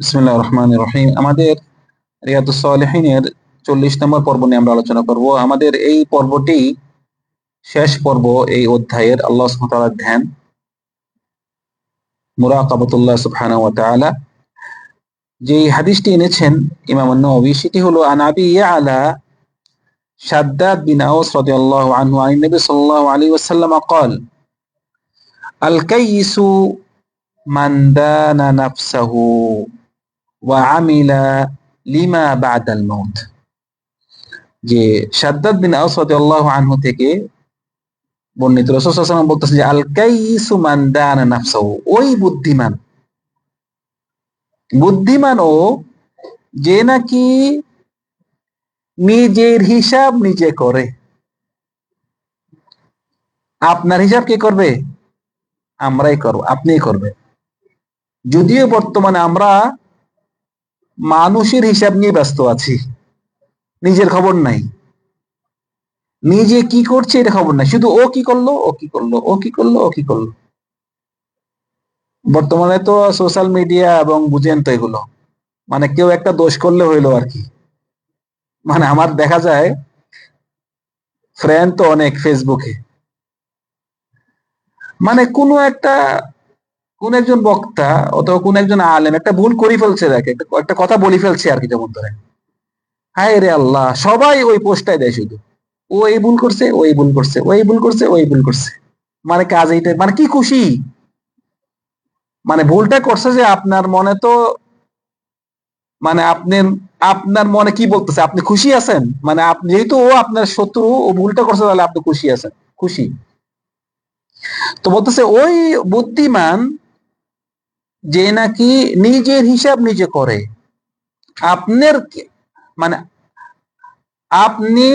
বিসমুল্লাহ রহমান রহিম আমাদের রিয়াদুস সালেহিনের চল্লিশ নম্বর পর্ব নিয়ে আমরা আলোচনা করব আমাদের এই পর্বটি শেষ পর্ব এই অধ্যায়ের আল্লাহ সুবহানাহু ধ্যান মুরাকাবাতুল্লাহ সুবহানাহু ওয়া তাআলা যে হাদিসটি এনেছেন ইমাম নবী সেটি হলো আনাবি আলা শাদ্দাদ বিন আউস রাদিয়াল্লাহু আনহু আন নবী সাল্লাল্লাহু আলাইহি ওয়াসাল্লাম قال الكيس মান লিমা যে সাদ্দাদ বিন আনহু থেকে বর্ণিত যে আল কাইসু মান নাফসাহু, ওই বুদ্ধিমান। বুদ্ধিমান ও যে নাকি নিজের হিসাব নিজে করে। আপনার হিসাব কে করবে? আমরাই করব, আপনিই করবেন। যদিও বর্তমানে আমরা মানুষের হিসাব নিয়ে ব্যস্ত আছি। নিজের খবর নাই। নিজে কি করছে এটা খবর নাই। শুধু ও কি করল, ও কি করল, ও কি করল, ও কি করল। বর্তমানে তো সোশ্যাল মিডিয়া এবং বুঝেন তো এগুলো। মানে কেউ একটা দোষ করলে হইল আর কি। মানে আমার দেখা যায় ফ্রেন্ড তো অনেক ফেসবুকে মানে কোনো একটা কোন একজন বক্তা অথবা কোন একজন আলেম একটা ভুল করে ফেলছে, দেখ, একটা কথা বলে ফেলছে আর কি যেমন ধরে হায় রে আল্লাহ, সবাই ওই পোস্টটাই দেয় শুধু। ও এই ভুল করছে ওই ভুল করছে ওই ভুল করছে ওই ভুল করছে। মানে কাজ এইটা মানে কি খুশি? মানে ভুলটা করছে যে আপনার মনে তো মানে আপনি আপনার মনে কি বলতেছে? আপনি খুশি আছেন? মানে আপনি যেহেতু ও আপনার শত্রু, ও ভুলটা করছে তাহলে আপনি খুশি আছেন, খুশি। তো বলতেছে, ওই বুদ্ধিমান যে নাকি নিজের হিসাব নিজে করে। আপনার মানে আপনি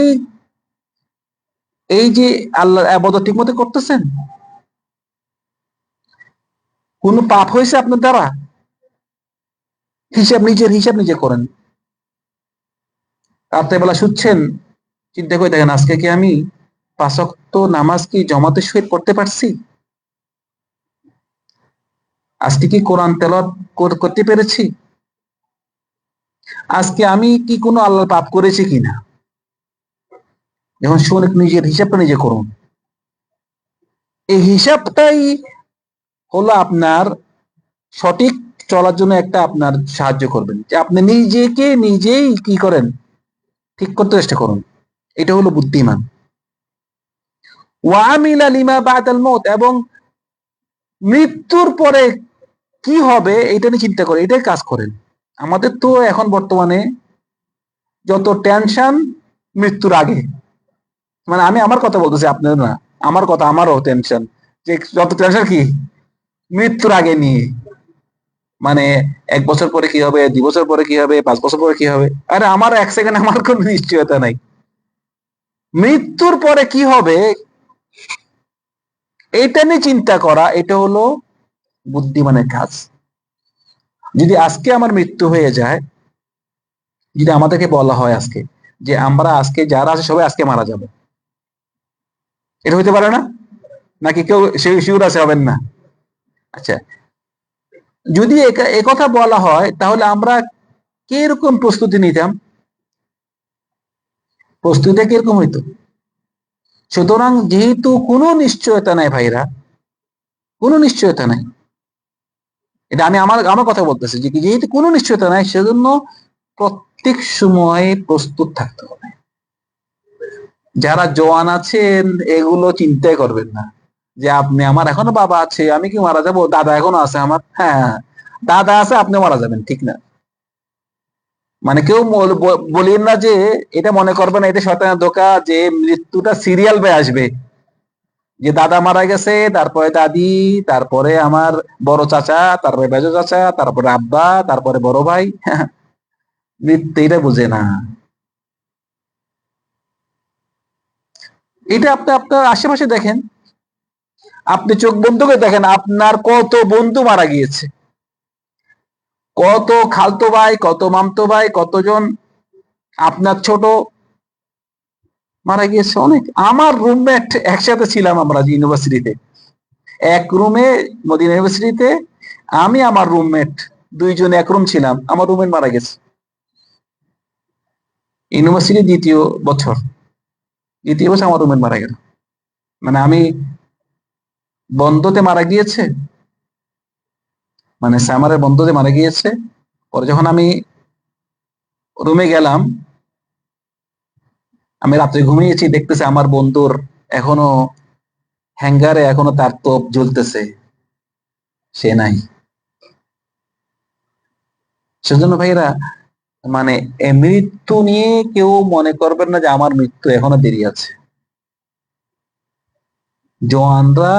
এই যে আল্লাহ আবাদত ঠিক মতো করতেছেন? কোন পাপ হয়েছে আপনার দ্বারা? হিসাব নিজের হিসাব নিজে করেন। রাত্রেবেলা শুচ্ছেন, চিন্তা করে দেখেন, আজকে কি আমি পাঁচক্ত নামাজ কি জমাতে সহিত পড়তে পারছি? আজকে কি কোরআন তেলত করতে পেরেছি? আজকে আমি কি কোনো আল্লাহ পাপ করেছি কিনা যখন শুনে নিজের হিসাবটা নিজে করুন। এই হিসাবটাই হলো আপনার সঠিক চলার জন্য একটা আপনার সাহায্য করবেন। যে আপনি নিজেকে নিজেই কি করেন, ঠিক করতে চেষ্টা করুন। এটা হলো বুদ্ধিমান। ওয়ামিলা লিমা বাদাল মত এবং মৃত্যুর পরে কি হবে এটা নিয়ে চিন্তা করে এটাই কাজ করেন। আমাদের তো এখন বর্তমানে যত টেনশন মৃত্যুর আগে। মানে আমি আমার কথা বলতেছি আপনার না, আমার কথা, আমারও টেনশন যে যত টেনশন কি, মৃত্যুর আগে নিয়ে। মানে এক বছর পরে কি হবে, দুই বছর পরে কি হবে, পাঁচ বছর পরে কি হবে? আরে আমার এক সেকেন্ড আমার কোনো নিশ্চয়তা নাই। মৃত্যুর পরে কি হবে এটা নিয়ে চিন্তা করা, এটা হলো বুদ্ধিমানের কাজ। যদি আজকে আমার মৃত্যু হয়ে যায়, যদি আমাদেরকে বলা হয় আজকে যে আমরা আজকে যারা আছে সবাই আজকে মারা যাব। এটা হইতে পারে না? নাকি কেউ সেই শিউর আছে হবেন না? আচ্ছা যদি কথা বলা হয়, তাহলে আমরা কীরকম প্রস্তুতি নিতাম? প্রস্তুতিটা কীরকম হইতো? সুতরাং যেহেতু কোনো নিশ্চয়তা নাই ভাইরা, কোনো নিশ্চয়তা নাই। এটা আমি আমার আমার কথা বলতেছি যে যেহেতু কোনো নিশ্চয়তা নাই, সেজন্য প্রত্যেক সময় প্রস্তুত থাকতে হবে। যারা জওয়ান আছেন, এগুলো চিন্তাই করবেন না। যে আপনি আমার এখনও বাবা আছে, আমি কি মারা যাব? দাদা এখনও আছে আমার। হ্যাঁ দাদা আছে আপনি মারা যাবেন, ঠিক না? মানে কেউ বলেন না যে এটা মনে করবে না, এটা শয়তানের ধোকা, যে মৃত্যুটা সিরিয়াল বে আসবে। যে দাদা মারা গেছে, তারপরে দাদি, তারপরে আমার বড় চাচা, তারপরে বেজ চাচা, তারপরে আব্বা, তারপরে বড় ভাই। এটা বুঝে না। এটা আপনি আপনার আশেপাশে দেখেন। আপনি চোখ বন্ধ করে দেখেন, আপনার কত বন্ধু মারা গিয়েছে। কত খালতো ভাই, কত মামতো ভাই, কতজন আপনার ছোট মারা গিয়েছে। অনেক, আমার রুমমেট একসাথে ছিলাম আমরা ইউনিভার্সিটিতে এক রুমে মদিনা ইউনিভার্সিটিতে আমি, আমার রুমমেট দুইজন এক রুম ছিলাম, আমার রুমের মারা গেছে। ইউনিভার্সিটি দ্বিতীয় বছর। দ্বিতীয় বছর আমার রুমের মারা গেল। মানে আমি বন্ধতে মারা গিয়েছে। মানে সামারের বন্ধতে মারা গিয়েছে। পরে যখন আমি রুমে গেলাম আমি রাত্রে ঘুমিয়েছি, দেখতেছি আমার বন্ধুর এখনও হ্যাঙ্গারে, এখনও তার তোপ জ্বলতেছে। সে নাই। সেজন্য ভাইরা মানে মৃত্যু নিয়ে কেউ মনে করবেন না যে আমার মৃত্যু এখনও দেরি আছে। জওয়ানরা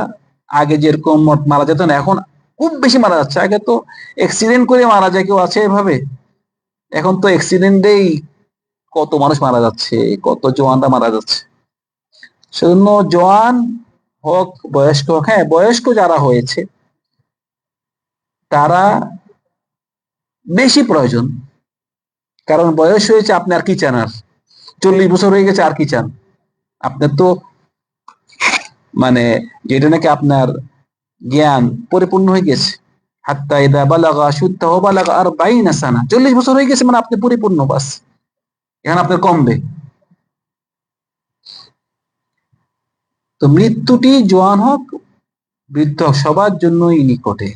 আগে যেরকম মারা যেত না, এখন খুব বেশি মারা যাচ্ছে। আগে তো অ্যাক্সিডেন্ট করে মারা যায়, কেউ আছে এভাবে? এখন তো অ্যাক্সিডেন্টেই কত মানুষ মারা যাচ্ছে, কত জোয়ানরা মারা যাচ্ছে। সেজন্য জোয়ান হোক, বয়স্ক হোক হ্যাঁ বয়স্ক যারা হয়েছে, তারা বেশি প্রয়োজন। কারণ বয়স হয়েছে আপনি আর কি চান আর? চল্লিশ বছর হয়ে গেছে, আর কি চান? আপনার তো মানে যেটা নাকি আপনার জ্ঞান পরিপূর্ণ হয়ে গেছে। হাত্তা ইদা বালাগা, শুদ্ধ বালাগা আর বাইনা সানা। চল্লিশ বছর হয়ে গেছে মানে আপনি পরিপূর্ণ, বাস। এখন আপনার কমবে। তো মৃত্যুটি জোয়ান হোক, বৃদ্ধ সবার জন্যই নিকটে।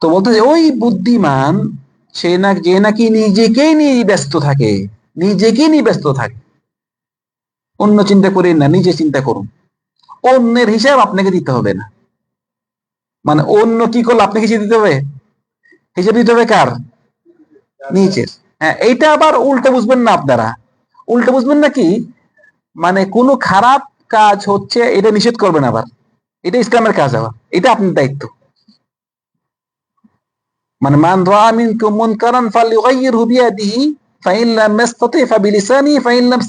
তো বলতে ওই বুদ্ধিমান, সে না যে নাকি নিজেকেই নিয়ে ব্যস্ত থাকে, নিজেকেই নিয়ে ব্যস্ত থাকে। অন্য চিন্তা করেন না, নিজে চিন্তা করুন। অন্যের হিসাব আপনাকে দিতে হবে না। মানে অন্য কি করলে, আপনাকে হিসেবে দিতে হবে? হিসেব দিতে হবে কার? নিজের হ্যাঁ এইটা আবার উল্টে বুঝবেন না আপনারা। উল্টে বুঝবেন না কি? মানে কোনো খারাপ কাজ হচ্ছে, এটা নিষেধ করবেন আবার। এটা ইসলামের কাজ আবার। এটা আপনার দায়িত্ব। মানে মান রাআ মিনকুম বিয়াদিহি লাম ফাইন লাম ইয়াস্তাতি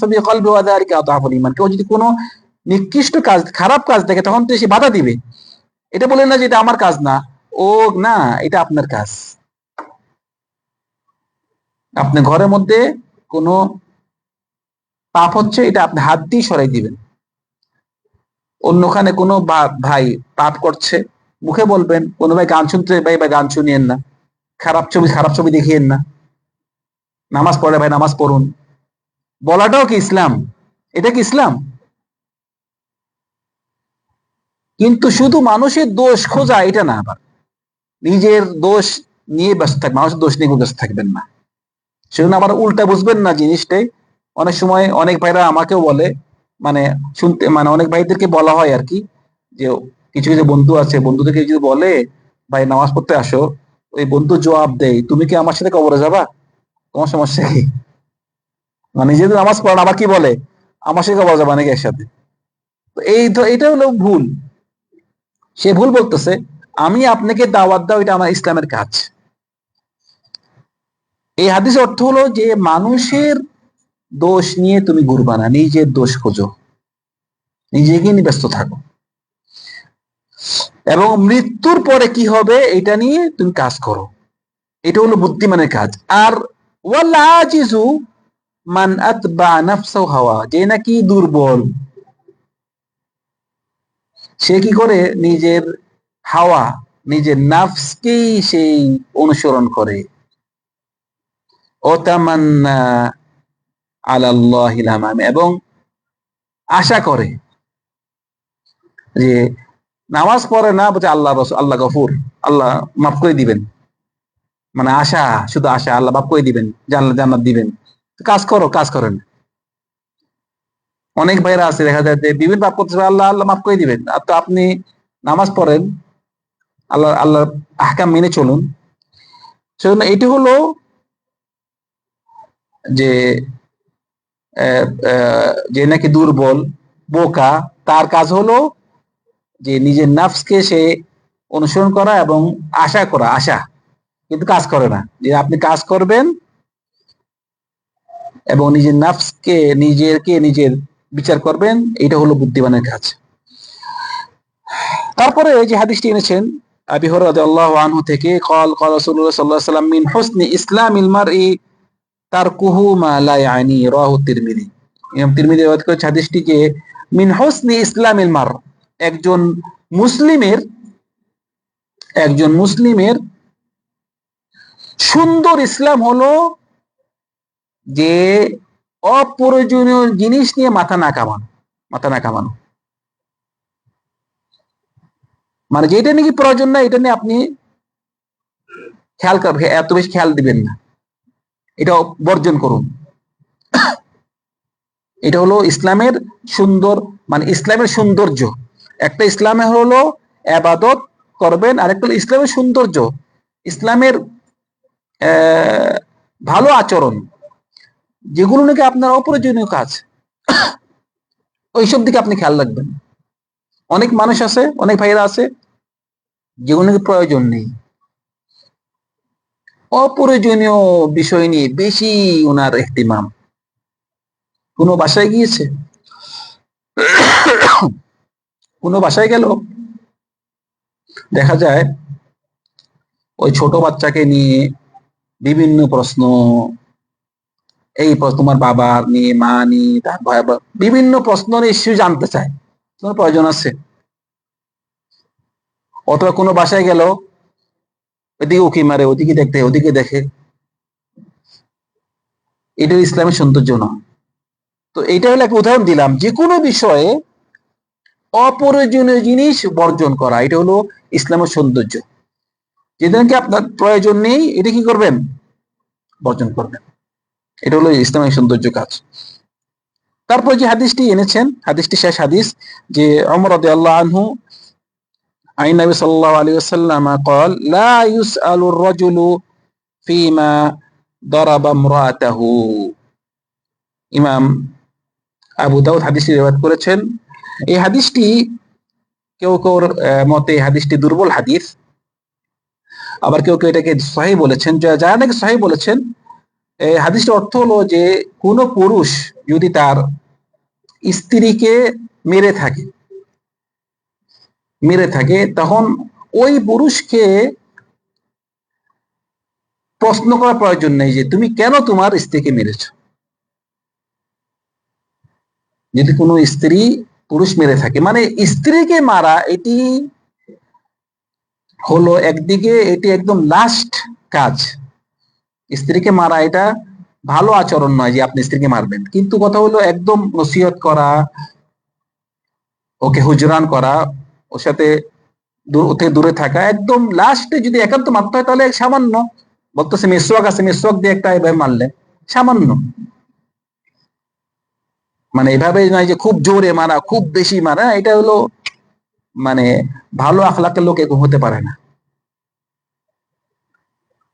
বিকলবি ওয়া যালিকা আদাফুল ঈমান। কেউ যদি কোনো নিকৃষ্ট কাজ, খারাপ কাজ দেখে, তখন তো সে বাধা দিবে। এটা বলেন না যে এটা আমার কাজ না। ও না, এটা আপনার কাজ। আপনি ঘরের মধ্যে কোনো পাপ হচ্ছে, এটা আপনি হাত দিয়ে সরাই দিবেন। অন্যখানে কোনো ভাই পাপ করছে, মুখে বলবেন, কোনো ভাই গান শুনতে, ভাই ভাই গান শুনিয়েন না। খারাপ ছবি খারাপ ছবি দেখিয়েন না। নামাজ পড়ে ভাই, নামাজ পড়ুন। বলাটাও কি ইসলাম? এটা কি ইসলাম? কিন্তু শুধু মানুষের দোষ খোঁজা, এটা না আবার। নিজের দোষ নিয়ে ব্যস্ত থাকবে মানুষের দোষ নিয়ে ব্যস্ত থাকবেন না। সেজন্য আবার উল্টা বুঝবেন না জিনিসটাই। অনেক সময় অনেক ভাইরা আমাকেও বলে মানে শুনতে মানে অনেক ভাইদেরকে বলা হয় আর কি, যে কিছু কিছু বন্ধু আছে, বন্ধুদেরকে যদি বলে, ভাই, নামাজ পড়তে আসো, ওই বন্ধু জবাব দেয় তুমি কি আমার সাথে কবরে যাবা? তোমার সমস্যা কি মানে নিজেদের নামাজ পড়ান, আবার কি বলে? আমার সাথে কবরে যাবা নাকি একসাথে? তো এই এটা হলো ভুল। সে ভুল বলতেছে, আমি আপনাকে দাওয়াত দাও, এটা আমার ইসলামের কাজ। এই হাদিসের অর্থ হলো যে মানুষের দোষ নিয়ে তুমি ঘুরবা না, নিজের দোষ খোঁজো। নিজেকে নিয়ে ব্যস্ত থাকো। এবং মৃত্যুর পরে কি হবে এটা নিয়ে তুমি কাজ করো। এটা হলো বুদ্ধিমানের কাজ। আর ওয়াল মান হাওয়া, যে নাকি দুর্বল। সে কি করে? নিজের হাওয়া, নিজের নাফসকেই সেই অনুসরণ করে। ও তামান্না আলাল্লাহিল এবং আশা করে যে নামাজ পড়ে না বলছে আল্লাহ রসুল, আল্লাহ গফুর, আল্লাহ মাফ করে দিবেন। মানে আশা, শুধু আশা, আল্লাহ মাফ করে দিবেন, জান্নাত জান্নাত দিবেন। কাজ করো, কাজ করেন। অনেক ভাইরা আছে, দেখা যায় যে বিভিন্ন পাপ করতে আল্লাহ আল্লাহ মাফ করে দিবেন। আর তো আপনি নামাজ পড়েন, আল্লাহ আল্লাহ আহকাম মেনে চলুন। সেজন্য এটি হলো যে যে নাকি দুর্বল, বোকা, তার কাজ হলো যে নিজের নাফসকে সে অনুসরণ করা এবং আশা করা, আশা। কিন্তু কাজ করে না। যে আপনি কাজ করবেন এবং নিজের নাফসকে, নিজেরকে নিজের বিচার করবেন, এটা হলো বুদ্ধিমানের কাজ। তারপরে যে হাদিসটি এনেছেন, আবি হরাদ আল্লাহ আনহু থেকে, কল কল রাসূলুল্লাহ সাল্লাল্লাহু আলাইহি ওয়াসাল্লাম মিন হুসনি ইসলামিল তার মালাই আইনি রাহু তিরমিদি। তিরমিদি হাদিসটিকে, মিন হোসনি মার একজন মুসলিমের একজন মুসলিমের সুন্দর ইসলাম হলো যে অপ্রয়োজনীয় জিনিস নিয়ে মাথা না কামানো, মাথা না কামানো। মানে যেটা নাকি প্রয়োজন না এটা নিয়ে আপনি খেয়াল করবেন এত বেশি খেয়াল দিবেন না। এটা বর্জন করুন। এটা হলো ইসলামের সুন্দর মানে ইসলামের সৌন্দর্য। একটা ইসলামে হলো আবাদত করবেন আর একটা হলো ইসলামের সৌন্দর্য। ইসলামের ভালো আচরণ, যেগুলো নাকি আপনার অপ্রয়োজনীয় কাজ। ওইসব দিকে আপনি খেয়াল রাখবেন। অনেক মানুষ আছে, অনেক ভাইয়েরা আছে, যেগুলো নাকি প্রয়োজন নেই। অপ্রয়োজনীয় বিষয় নিয়ে বেশি ওনার এহতিমাম কোনো বাসায় গিয়েছে? কোনো বাসায় গেল? দেখা যায়, ওই ছোট বাচ্চাকে নিয়ে বিভিন্ন প্রশ্ন, এই প্রশ্ন তোমার বাবা নিয়ে, মা নিয়ে, তার ভাই বিভিন্ন প্রশ্ন ইস্যু জানতে চায়। তোমার প্রয়োজন আছে? অথবা কোনো বাসায় গেল এদিকে উকি মারে, ওদিকে দেখতে ওদিকে দেখে। এটা ইসলামের সৌন্দর্য না। তো এইটা হলো একটা উদাহরণ দিলাম, যে কোনো বিষয়ে অপ্রয়োজনীয় জিনিস বর্জন করা, এটা হলো ইসলামের সৌন্দর্য। যেদিনকে আপনার প্রয়োজন নেই, এটা কি করবেন? বর্জন করবেন। এটা হলো ইসলামের সৌন্দর্য কাজ। তারপর যে হাদিসটি এনেছেন, হাদিসটি শেষ হাদিস, যে অমর আনহু আইন নবী সাল্লাল্লাহু আলাইহি ওয়াসাল্লাম قال لا يسأل الرجل فيما ضرب امرأته ইমাম আবু দাউদ হাদিসটি রিওয়ায়াত করেছেন এই হাদিসটি কেউ কেউ মতে এই হাদিসটি দুর্বল হাদিস আবার কেউ কেউ এটাকে সহি বলেছেন যা- যারা নাকি সহি বলেছেন এই হাদিসটির অর্থ হলো যে কোন পুরুষ যদি তার স্ত্রীকে মেরে থাকে মেরে থাকে, তখন ওই পুরুষকে প্রশ্ন করার প্রয়োজন নেই যে, তুমি কেন তোমার স্ত্রীকে মেরেছ? যদি কোনো স্ত্রী পুরুষ মেরে থাকে মানে স্ত্রীকে মারা, এটি হলো একদিকে এটি একদম লাস্ট কাজ। স্ত্রীকে মারা এটা ভালো আচরণ নয় যে আপনি স্ত্রীকে মারবেন। কিন্তু কথা হলো একদম নসিহত করা, ওকে হুজরান করা ওর সাথে থেকে দূরে থাকা। একদম লাস্টে যদি একান্ত মারতে হয় তাহলে সামান্য, বলতেছে মেসোয়াক আছে মেসোয়াক দিয়ে একটা এভাবে মারলে, সামান্য। মানে এভাবে নয় যে খুব জোরে মারা, খুব বেশি মারা, এটা হলো মানে ভালো আখলাকের লোক এরকম হতে পারে না।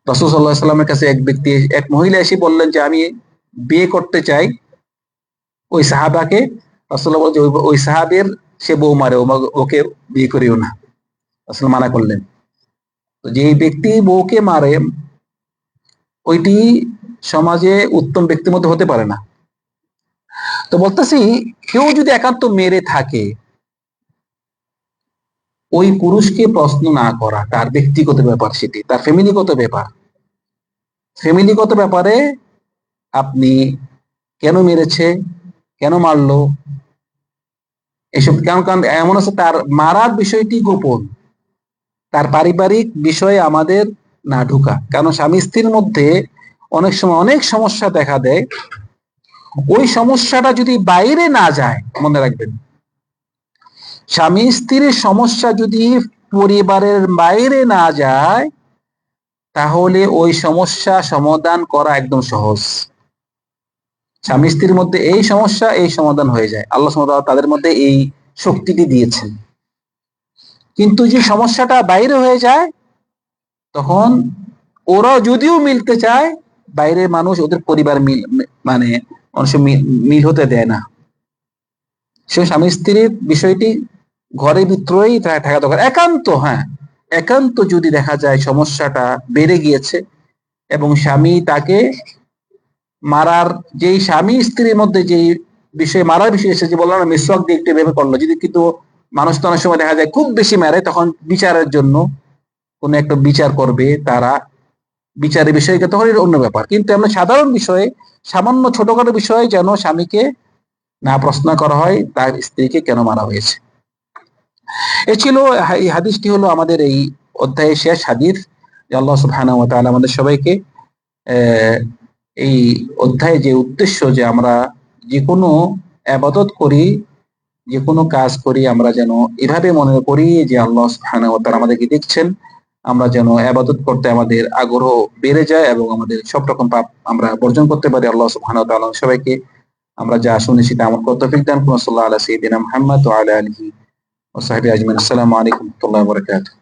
রসুল সাল্লাহ কাছে এক ব্যক্তি, এক মহিলা এসে বললেন যে, আমি বিয়ে করতে চাই। ওই সাহাবাকে রসুল্লাহ বলছে ওই সাহাবের সে বউ মারে ওকে বিয়ে করিও না। আসলে মানা করলেন। তো যেই ব্যক্তি বউকে মারে, ওইটি সমাজে উত্তম ব্যক্তির মধ্যে হতে পারে না। তো বলতেছি, কেউ যদি একান্ত মেরে থাকে, ওই পুরুষকে প্রশ্ন না করা, তার ব্যক্তিগত ব্যাপার সেটি, তার ফ্যামিলিগত ব্যাপার, ফ্যামিলিগত ব্যাপারে আপনি কেন মেরেছে, কেন মারলো এসব কেন কারণ এমন আছে, তার মারার বিষয়টি গোপন। তার পারিবারিক বিষয়ে আমাদের না ঢুকা। কারণ স্বামী স্ত্রীর মধ্যে অনেক সময় অনেক সমস্যা দেখা দেয়। ওই সমস্যাটা যদি বাইরে না যায়, মনে রাখবেন। স্বামী স্ত্রীর সমস্যা যদি পরিবারের বাইরে না যায়, তাহলে ওই সমস্যা সমাধান করা একদম সহজ। স্বামী স্ত্রীর মধ্যে এই সমস্যা, এই সমাধান হয়ে যায়। আল্লাহ তাদের মধ্যে এই শক্তিটি দিয়েছেন। কিন্তু যে সমস্যাটা বাইরে হয়ে যায়, তখন ওরা যদিও মিলতে চায়, বাইরের মানুষ ওদের পরিবার মিল মানে সময় মিল- হতে দেয় না। সে স্বামী স্ত্রীর বিষয়টি ঘরের ভিতরেই থাকা দরকার। একান্ত হ্যাঁ একান্ত যদি দেখা যায় সমস্যাটা বেড়ে গিয়েছে এবং স্বামী তাকে মারার যেই স্বামী স্ত্রীর মধ্যে যেই বিষয়ে মারার বিষয় এসেছে বললাম মিসওয়াক দিয়ে একটু ভেবে করল যদি কিন্তু মানুষ তো অনেক সময় দেখা যায় খুব বেশি মারে, তখন বিচারের জন্য কোন একটা বিচার করবে তারা। বিচারের বিষয়কে তখন অন্য ব্যাপার। কিন্তু আমরা সাধারণ বিষয়ে, সামান্য ছোটখাটো বিষয়ে যেন স্বামীকে না প্রশ্ন করা হয়, তার স্ত্রীকে কেন মারা হয়েছে? এ ছিল এই হাদিসটি হলো আমাদের এই অধ্যায়ের শেষ হাদিস। আল্লাহ সুবহানাহু আমাদের সবাইকে এই অধ্যায়ে যে উদ্দেশ্য যে আমরা যে কোনো আবাদত করি, যে কোনো কাজ করি, আমরা যেন এভাবে মনে করি যে আল্লাহ ওয়া আমাদেরকে দেখছেন, আমরা যেন আবাদত করতে আমাদের আগ্রহ বেড়ে যায় এবং আমাদের সব রকম পাপ আমরা বর্জন করতে পারি আল্লাহ সুবহানাহু ওয়া সবাইকে। আমরা যা শুনে সেটা আমার কর্তব্য দান। করুন সাল্লাল্লাহু আলা সাইয়্যিদিনা মুহাম্মদ ওয়া আসসালামু আলাইকুম ওয়া